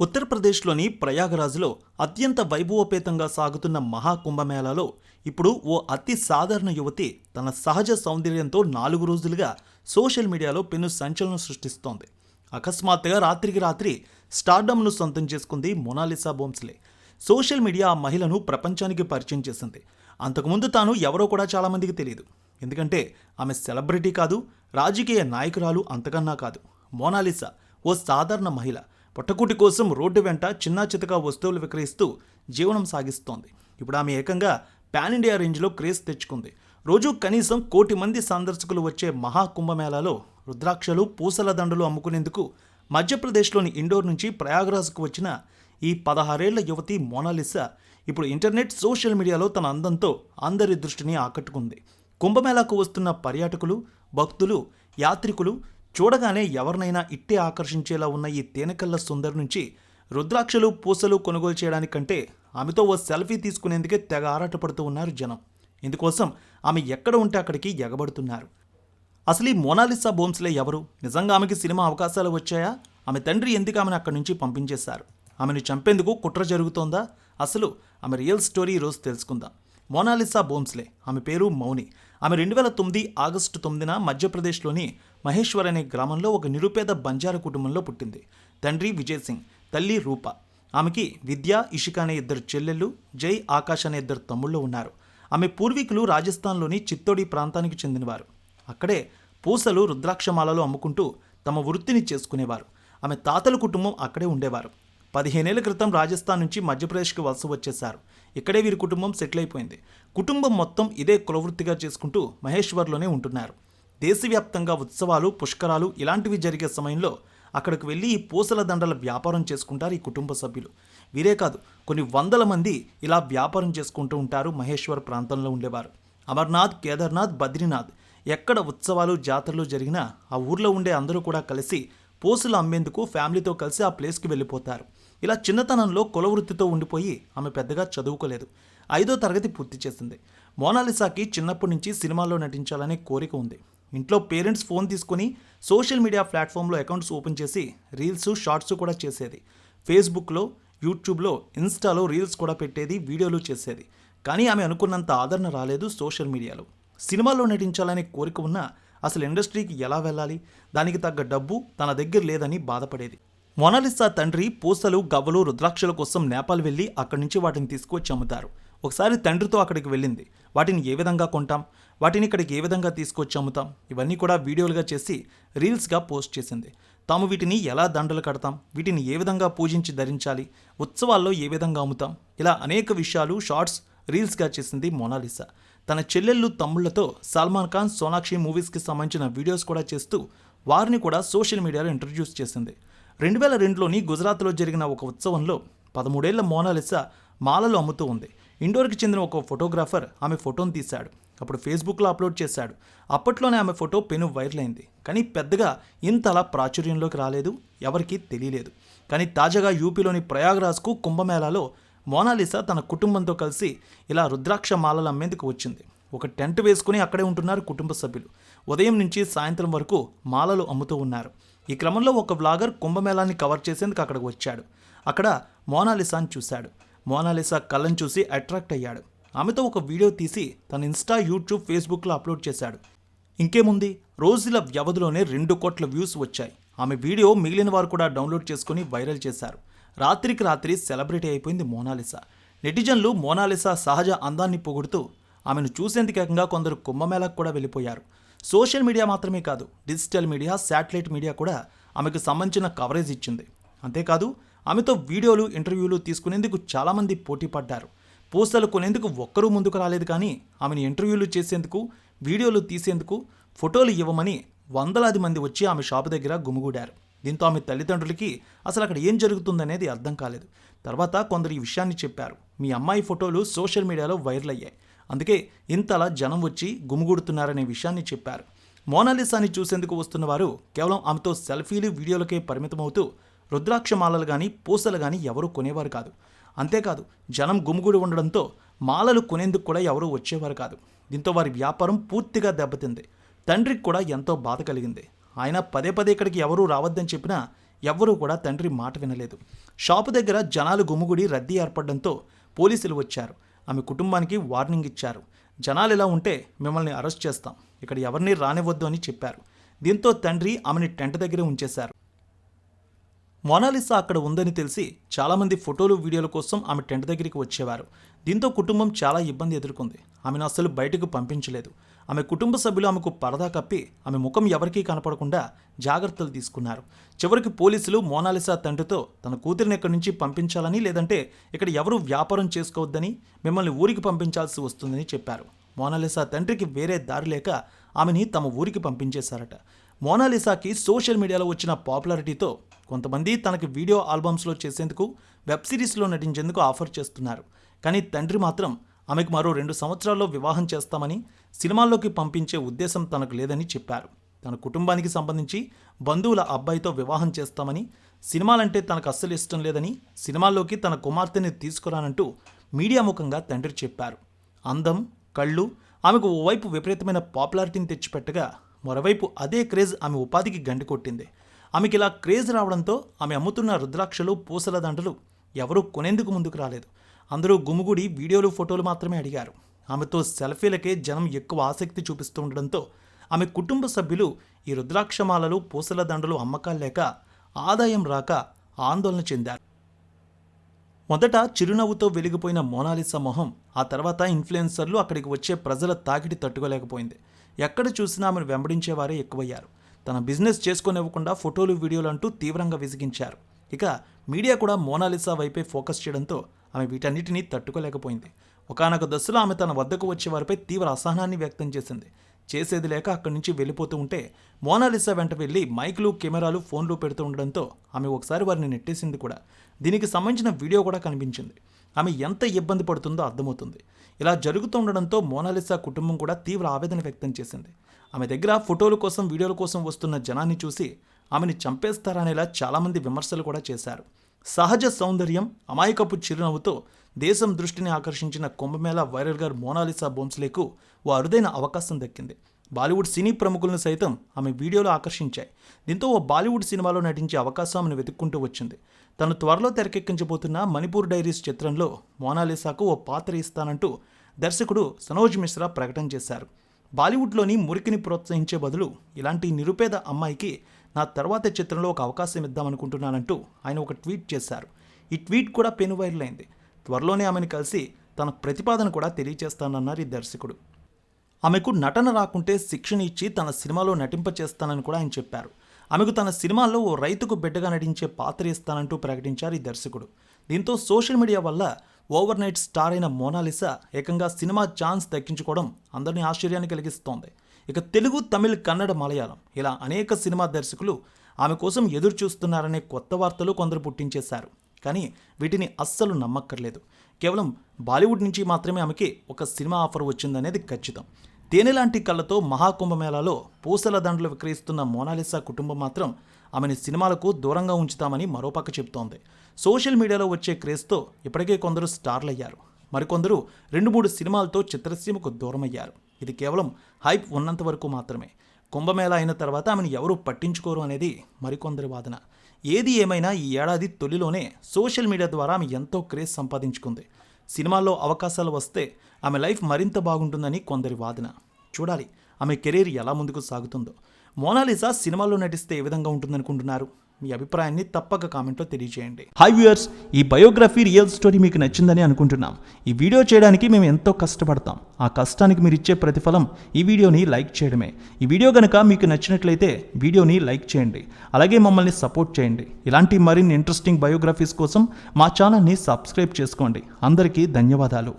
ఉత్తరప్రదేశ్లోని ప్రయాగరాజ్లో అత్యంత వైభవోపేతంగా సాగుతున్న మహాకుంభమేళాలో ఇప్పుడు ఓ అతి సాధారణ యువతి తన సహజ సౌందర్యంతో నాలుగు రోజులుగా సోషల్ మీడియాలో పెను సంచలనం సృష్టిస్తోంది. అకస్మాత్తుగా రాత్రికి రాత్రి స్టార్డమ్ను సొంతం చేసుకుంది మొనాలిసా బోమ్స్లే సోషల్ మీడియా ఆ మహిళను ప్రపంచానికి పరిచయం చేసింది. అంతకుముందు తాను ఎవరో కూడా చాలామందికి తెలియదు. ఎందుకంటే ఆమె సెలబ్రిటీ కాదు రాజకీయ నాయకురాలు అంతకన్నా కాదు. మోనాలిసా ఓ సాధారణ మహిళ. పొట్టకూటి కోసం రోడ్డు వెంట చిన్నా చితకా వస్తువులు విక్రయిస్తూ జీవనం సాగిస్తోంది. ఇప్పుడు ఆమె ఏకంగా పాన్ ఇండియా రేంజ్లో క్రేజ్ తెచ్చుకుంది. రోజు కనీసం కోటి మంది సందర్శకులు వచ్చే మహాకుంభమేళాలో రుద్రాక్షలు పూసల దండలు అమ్ముకునేందుకు మధ్యప్రదేశ్లోని ఇండోర్ నుంచి ప్రయాగ్రాజ్కు వచ్చిన ఈ పదహారేళ్ళ యువతి మోనాలిసా ఇప్పుడు ఇంటర్నెట్ సోషల్ మీడియాలో తన అందంతో అందరి దృష్టిని ఆకట్టుకుంది. కుంభమేళాకు వస్తున్న పర్యాటకులు భక్తులు యాత్రికులు చూడగానే ఎవరినైనా ఇట్టే ఆకర్షించేలా ఉన్న ఈ తేనెకల్ల సుందరి నుంచి రుద్రాక్షలు పూసలు కొనుగోలు చేయడానికంటే ఆమెతో ఓ సెల్ఫీ తీసుకునేందుకే తెగ ఆరాటపడుతూ ఉన్నారు జనం. ఇందుకోసం ఆమె ఎక్కడ ఉంటే అక్కడికి ఎగబడుతున్నారు. అసలు ఈ మోనాలిసా బోమ్స్లే ఎవరు? నిజంగా ఆమెకి సినిమా అవకాశాలు వచ్చాయా? ఆమె తండ్రి ఎందుకు ఆమెను అక్కడి నుంచి పంపించేశారు? ఆమెను చంపేందుకు కుట్ర జరుగుతోందా? అసలు ఆమె రియల్ స్టోరీ ఈరోజు తెలుసుకుందాం. మోనాలిసా బోమ్స్లే ఆమె పేరు మౌని. ఆమె రెండు వేల తొమ్మిది ఆగస్టు తొమ్మిదిన మధ్యప్రదేశ్లోని మహేశ్వర్ అనే గ్రామంలో ఒక నిరుపేద బంజారా కుటుంబంలో పుట్టింది. తండ్రి విజయ్ సింగ్ తల్లి రూప. ఆమెకి విద్య ఇషిక అనే ఇద్దరు చెల్లెళ్ళు జై ఆకాష్ అనే ఇద్దరు తమ్ముళ్ళు ఉన్నారు. ఆమె పూర్వీకులు రాజస్థాన్లోని చిత్తోడి ప్రాంతానికి చెందినవారు. అక్కడే పూసలు రుద్రాక్షమాలలు అమ్ముకుంటూ తమ వృత్తిని చేసుకునేవారు. ఆమె తాతల కుటుంబం అక్కడే ఉండేవారు. పదిహేనేళ్ళ క్రితం రాజస్థాన్ నుంచి మధ్యప్రదేశ్కి వలస వచ్చేశారు. ఇక్కడే వీరి కుటుంబం సెటిల్ అయిపోయింది. కుటుంబం మొత్తం ఇదే కులవృత్తిగా చేసుకుంటూ మహేశ్వర్లోనే ఉంటున్నారు. దేశవ్యాప్తంగా ఉత్సవాలు పుష్కరాలు ఇలాంటివి జరిగే సమయంలో అక్కడికి వెళ్ళి ఈ పూసల దండల వ్యాపారం చేసుకుంటారు ఈ కుటుంబ సభ్యులు. వీరే కాదు కొన్ని వందల మంది ఇలా వ్యాపారం చేసుకుంటూ ఉంటారు మహేశ్వర్ ప్రాంతంలో ఉండేవారు. అమర్నాథ్ కేదార్నాథ్ బద్రీనాథ్ ఎక్కడ ఉత్సవాలు జాతరలు జరిగినా ఆ ఊర్లో ఉండే అందరూ కూడా కలిసి పూసలు అమ్మేందుకు ఫ్యామిలీతో కలిసి ఆ ప్లేస్కి వెళ్ళిపోతారు. ఇలా చిన్నతనంలో కులవృత్తితో ఉండిపోయి ఆమె పెద్దగా చదువుకోలేదు. ఐదో తరగతి పూర్తి చేసింది. మోనాలిసాకి చిన్నప్పటి నుంచి సినిమాల్లో నటించాలనే కోరిక ఉంది. ఇంట్లో పేరెంట్స్ ఫోన్ తీసుకొని సోషల్ మీడియా ప్లాట్ఫామ్లో అకౌంట్స్ ఓపెన్ చేసి రీల్స్ షార్ట్స్ కూడా చేసేది. ఫేస్బుక్లో యూట్యూబ్లో ఇన్స్టాలో రీల్స్ కూడా పెట్టేది వీడియోలు చేసేది. కానీ ఆమె అనుకున్నంత ఆదరణ రాలేదు సోషల్ మీడియాలో. సినిమాల్లో నటించాలనే కోరిక ఉన్న అసలు ఇండస్ట్రీకి ఎలా వెళ్ళాలి? దానికి తగ్గ డబ్బు తన దగ్గర లేదని బాధపడేది. మొనాలిసా తండ్రి పూసలు గవ్వలు రుద్రాక్షల కోసం నేపాల్ వెళ్ళి అక్కడి నుంచి వాటిని తీసుకువచ్చి అమ్ముతారు. ఒకసారి తండ్రితో అక్కడికి వెళ్ళింది. వాటిని ఏ విధంగా కొంటాం? వాటిని ఇక్కడికి ఏ విధంగా తీసుకొచ్చి అమ్ముతాం? ఇవన్నీ కూడా వీడియోలుగా చేసి రీల్స్గా పోస్ట్ చేసింది. తాము వీటిని ఎలా దండలు కడతాం? వీటిని ఏ విధంగా పూజించి ధరించాలి? ఉత్సవాల్లో ఏ విధంగా అమ్ముతాం? ఇలా అనేక విషయాలు షార్ట్స్ రీల్స్గా చేసింది మోనాలిసా. తన చెల్లెళ్ళు తమ్ముళ్ళతో సల్మాన్ ఖాన్ సోనాక్షి మూవీస్కి సంబంధించిన వీడియోస్ కూడా చేస్తూ వారిని కూడా సోషల్ మీడియాలో ఇంట్రడ్యూస్ చేసింది. రెండు వేల రెండులోని గుజరాత్లో జరిగిన ఒక ఉత్సవంలో పదమూడేళ్ళ మోనాలిసా మాలలు అమ్ముతూ ఉంది. ఇండోర్కి చెందిన ఒక ఫోటోగ్రాఫర్ ఆమె ఫోటోను తీశాడు. అప్పుడు ఫేస్బుక్లో అప్లోడ్ చేశాడు. అప్పట్లోనే ఆమె ఫోటో పెను వైరల్ అయింది కానీ పెద్దగా ఇంత అలా ప్రాచుర్యంలోకి రాలేదు ఎవరికీ తెలియలేదు. కానీ తాజాగా యూపీలోని ప్రయాగ్రాజ్కు కుంభమేళాలో మోనాలిసా తన కుటుంబంతో కలిసి ఇలా రుద్రాక్ష మాలలు అమ్మేందుకు వచ్చింది. ఒక టెంట్ వేసుకుని అక్కడే ఉంటున్నారు కుటుంబ సభ్యులు. ఉదయం నుంచి సాయంత్రం వరకు మాలలు అమ్ముతూ ఉన్నారు. ఈ క్రమంలో ఒక వ్లాగర్ కుంభమేళాన్ని కవర్ చేసేందుకు అక్కడికి వచ్చాడు. అక్కడ మోనాలిసాని చూశాడు. మోనాలిసా కళ్ళని చూసి అట్రాక్ట్ అయ్యాడు. ఆమెతో ఒక వీడియో తీసి తన ఇన్స్టా యూట్యూబ్ ఫేస్బుక్లో అప్లోడ్ చేశాడు. ఇంకేముంది? రోజుల వ్యవధిలోనే రెండు కోట్ల వ్యూస్ వచ్చాయి. ఆమె వీడియో మిగిలిన వారు కూడా డౌన్లోడ్ చేసుకుని వైరల్ చేశారు. రాత్రికి రాత్రి సెలబ్రిటీ అయిపోయింది మోనాలిసా. నెటిజన్లు మోనాలిసా సహజ అందాన్ని పొగుడుతూ ఆమెను చూసేందుకేకంగా కొందరు కుంభమేళకు కూడా వెళ్ళిపోయారు. సోషల్ మీడియా మాత్రమే కాదు డిజిటల్ మీడియా శాటిలైట్ మీడియా కూడా ఆమెకు సంబంధించిన కవరేజ్ ఇచ్చింది. అంతేకాదు ఆమెతో వీడియోలు ఇంటర్వ్యూలు తీసుకునేందుకు చాలామంది పోటీ పడ్డారు. పూసలు కొనేందుకు ఒక్కరూ ముందుకు రాలేదు కానీ ఆమెను ఇంటర్వ్యూలు చేసేందుకు వీడియోలు తీసేందుకు ఫోటోలు ఇవ్వమని వందలాది మంది వచ్చి ఆమె షాపు దగ్గర గుమిగూడారు. దీంతో ఆమె తల్లిదండ్రులకి అసలు అక్కడ ఏం జరుగుతుందనేది అర్థం కాలేదు. తర్వాత కొందరు ఈ విషయాన్ని చెప్పారు. మీ అమ్మాయి ఫోటోలు సోషల్ మీడియాలో వైరల్ అయ్యాయి. అందుకే ఇంతలా జనం వచ్చి గుమిగూడుతున్నారనే విషయాన్ని చెప్పారు. మోనాలిసాని చూసేందుకు వస్తున్న వారు కేవలం ఆమెతో సెల్ఫీలు వీడియోలకే పరిమితమవుతూ రుద్రాక్ష మాలలు కానీ పూసలు కానీ ఎవరూ కొనేవారు కాదు. అంతేకాదు జనం గుమిగూడి ఉండడంతో మాలలు కొనేందుకు కూడా ఎవరూ వచ్చేవారు కాదు. దీంతో వారి వ్యాపారం పూర్తిగా దెబ్బతింది. తండ్రికి కూడా ఎంతో బాధ కలిగింది. ఆయన పదే పదే ఇక్కడికి ఎవరూ రావద్దని చెప్పినా ఎవ్వరూ కూడా తండ్రి మాట వినలేదు. షాపు దగ్గర జనాలు గుమ్ముగుడి రద్దీ ఏర్పడడంతో పోలీసులు వచ్చారు. ఆమె కుటుంబానికి వార్నింగ్ ఇచ్చారు. జనాలు ఇలా ఉంటే మిమ్మల్ని అరెస్ట్ చేస్తాం. ఇక్కడ ఎవరిని రానివ్వద్దు అని చెప్పారు. దీంతో తండ్రి ఆమెని టెంట్ దగ్గరే ఉంచేశారు. మొనాలిసా అక్కడ ఉందని తెలిసి చాలామంది ఫోటోలు వీడియోల కోసం ఆమె టెంట్ దగ్గరికి వచ్చేవారు. దీంతో కుటుంబం చాలా ఇబ్బంది ఎదుర్కొంది. ఆమెను అస్సలు బయటకు పంపించలేదు. ఆమె కుటుంబ సభ్యులు ఆమెకు పరదా కప్పి ఆమె ముఖం ఎవరికీ కనపడకుండా జాగ్రత్తలు తీసుకున్నారు. చివరికి పోలీసులు మోనాలిసా తండ్రితో తన కూతురిని ఇక్కడి నుంచి పంపించాలని లేదంటే ఇక్కడ ఎవరూ వ్యాపారం చేసుకోవద్దని మిమ్మల్ని ఊరికి పంపించాల్సి వస్తుందని చెప్పారు. మోనాలిసా తండ్రికి వేరే దారి లేక ఆమెని తమ ఊరికి పంపించేశారట. మోనాలిసాకి సోషల్ మీడియాలో వచ్చిన పాపులారిటీతో కొంతమంది తనకి వీడియో ఆల్బమ్స్లో చేసేందుకు వెబ్ సిరీస్లో నటించేందుకు ఆఫర్ చేస్తున్నారు. కానీ తండ్రి మాత్రం ఆమెకు మరో రెండు సంవత్సరాల్లో వివాహం చేస్తామని సినిమాల్లోకి పంపించే ఉద్దేశం తనకు లేదని చెప్పారు. తన కుటుంబానికి సంబంధించి బంధువుల అబ్బాయితో వివాహం చేస్తామని సినిమాలంటే తనకు అస్సలు ఇష్టం లేదని సినిమాల్లోకి తన కుమార్తెని తీసుకురానంటూ మీడియా ముఖంగా తండ్రి చెప్పారు. అందం కళ్ళు ఆమెకు ఓవైపు విపరీతమైన పాపులారిటీని తెచ్చిపెట్టగా మరోవైపు అదే క్రేజ్ ఆమె ఉపాధికి గండి కొట్టింది. ఆమెకి ఇలా క్రేజ్ రావడంతో ఆమె అమ్ముతున్న రుద్రాక్షలు పూసల దండలు ఎవరూ కొనేందుకు ముందుకు రాలేదు. అందరూ గుమిగుడి వీడియోలు ఫోటోలు మాత్రమే అడిగారు. ఆమెతో సెల్ఫీలకే జనం ఎక్కువ ఆసక్తి చూపిస్తూ ఉండడంతో ఆమె కుటుంబ సభ్యులు ఈ రుద్రాక్షమాలలు పూసల దండలు అమ్మకాలు లేక ఆదాయం రాక ఆందోళన చెందారు. మొదట చిరునవ్వుతో వెలిగిపోయిన మోనాలిసా మొహం ఆ తర్వాత ఇన్ఫ్లుయెన్సర్లు అక్కడికి వచ్చే ప్రజల తాకిడి తట్టుకోలేకపోయింది. ఎక్కడ చూసినా ఆమెను వెంబడించేవారే ఎక్కువయ్యారు. తన బిజినెస్ చేసుకోనివ్వకుండా ఫోటోలు వీడియోలు అంటూ తీవ్రంగా విసిగించారు. ఇక మీడియా కూడా మోనాలిసా వైపే ఫోకస్ చేయడంతో ఆమె వీటన్నిటినీ తట్టుకోలేకపోయింది. ఒకానొక దశలో ఆమె తన వద్దకు వచ్చే వారిపై తీవ్ర అసహనాన్ని వ్యక్తం చేసింది. చేసేది లేక అక్కడి నుంచి వెళ్ళిపోతూ ఉంటే మోనాలిసా వెంట వెళ్ళి మైక్లు కెమెరాలు ఫోన్లు పెడుతూ ఉండడంతో ఆమె ఒకసారి వారిని నెట్టేసింది కూడా. దీనికి సంబంధించిన వీడియో కూడా కనిపించింది. ఆమె ఎంత ఇబ్బంది పడుతుందో అర్థమవుతుంది. ఇలా జరుగుతూ ఉండడంతో మోనాలిసా కుటుంబం కూడా తీవ్ర ఆవేదన వ్యక్తం చేసింది. ఆమె దగ్గర ఫోటోల కోసం వీడియోల కోసం వస్తున్న జనాన్ని చూసి ఆమెని చంపేస్తారనేలా చాలామంది విమర్శలు కూడా చేశారు. సహజ సౌందర్యం అమాయకపు చిరునవ్వుతో దేశం దృష్టిని ఆకర్షించిన కుంభమేళ వైరల్ గారు మోనాలిసా బోన్స్లేకు ఓ అరుదైన అవకాశం దక్కింది. బాలీవుడ్ సినీ ప్రముఖులను సైతం ఆమె వీడియోలు ఆకర్షించాయి. దీంతో ఓ బాలీవుడ్ సినిమాలో నటించే అవకాశం ఆమెను వెతుక్కుంటూ వచ్చింది. తను త్వరలో తెరకెక్కించబోతున్న మణిపూర్ డైరీస్ చిత్రంలో మోనాలిసాకు ఓ పాత్ర ఇస్తానంటూ దర్శకుడు సనోజ్ మిశ్రా ప్రకటన చేశారు. బాలీవుడ్లోని మురికిని ప్రోత్సహించే బదులు ఇలాంటి నిరుపేద అమ్మాయికి నా తర్వాత చిత్రంలో ఒక అవకాశం ఇద్దామనుకుంటున్నానంటూ ఆయన ఒక ట్వీట్ చేశారు. ఈ ట్వీట్ కూడా పెను వైరల్ అయింది. త్వరలోనే ఆమెను కలిసి తన ప్రతిపాదన కూడా తెలియజేస్తానన్నారు ఈ దర్శకుడు. ఆమెకు నటన రాకుంటే శిక్షణ ఇచ్చి తన సినిమాలో నటింపచేస్తానని కూడా ఆయన చెప్పారు. ఆమెకు తన సినిమాల్లో ఓ రైతుకు బిడ్డగా నటించే పాత్ర ఇస్తానంటూ ప్రకటించారు ఈ దర్శకుడు. దీంతో సోషల్ మీడియా వల్ల ఓవర్ నైట్ స్టార్ అయిన మోనాలిసా ఏకంగా సినిమా ఛాన్స్ దక్కించుకోవడం అందరినీ ఆశ్చర్యాన్ని కలిగిస్తోంది. ఇక తెలుగు తమిళ్ కన్నడ మలయాళం ఇలా అనేక సినిమా దర్శకులు ఆమె కోసం ఎదురు చూస్తున్నారనే కొత్త వార్తలు కొందరు పుట్టించేశారు. కానీ వీటిని అస్సలు నమ్మక్కర్లేదు. కేవలం బాలీవుడ్ నుంచి మాత్రమే ఆమెకి ఒక సినిమా ఆఫర్ వచ్చిందనేది ఖచ్చితం. తేనెలాంటి కళ్ళతో మహాకుంభమేళాలో పూసల దండలు విక్రయిస్తున్న మోనాలిసా కుటుంబం మాత్రం ఆమెని సినిమాలకు దూరంగా ఉంచుతామని మరోపక్క చెబుతోంది. సోషల్ మీడియాలో వచ్చే క్రేజ్తో ఇప్పటికే కొందరు స్టార్లయ్యారు. మరికొందరు రెండు మూడు సినిమాలతో చిత్రసీమకు దూరమయ్యారు. ఇది కేవలం హైప్ ఉన్నంత వరకు మాత్రమే. కుంభమేళ అయిన తర్వాత ఆమెను ఎవరూ పట్టించుకోరు అనేది మరికొందరి వాదన. ఏది ఏమైనా ఈ ఏడాది తొలిలోనే సోషల్ మీడియా ద్వారా ఆమె ఎంతో క్రేజ్ సంపాదించుకుంది. సినిమాల్లో అవకాశాలు వస్తే ఆమె లైఫ్ మరింత బాగుంటుందని కొందరి వాదన. చూడాలి ఆమె కెరీర్ ఎలా ముందుకు సాగుతుందో. మోనాలిసా సినిమాలో నటిస్తే ఏ విధంగా ఉంటుందనుకుంటున్నారు? మీ అభిప్రాయాన్ని తప్పక కామెంట్లో తెలియజేయండి. హై వ్యూయర్స్ ఈ బయోగ్రఫీ రియల్ స్టోరీ మీకు నచ్చిందని అనుకుంటున్నాం. ఈ వీడియో చేయడానికి మేము ఎంతో కష్టపడతాం. ఆ కష్టానికి మీరు ఇచ్చే ప్రతిఫలం ఈ వీడియోని లైక్ చేయడమే. ఈ వీడియో కనుక మీకు నచ్చినట్లయితే వీడియోని లైక్ చేయండి. అలాగే మమ్మల్ని సపోర్ట్ చేయండి. ఇలాంటి మరిన్ని ఇంట్రెస్టింగ్ బయోగ్రఫీస్ కోసం మా ఛానల్ని సబ్స్క్రైబ్ చేసుకోండి. అందరికీ ధన్యవాదాలు.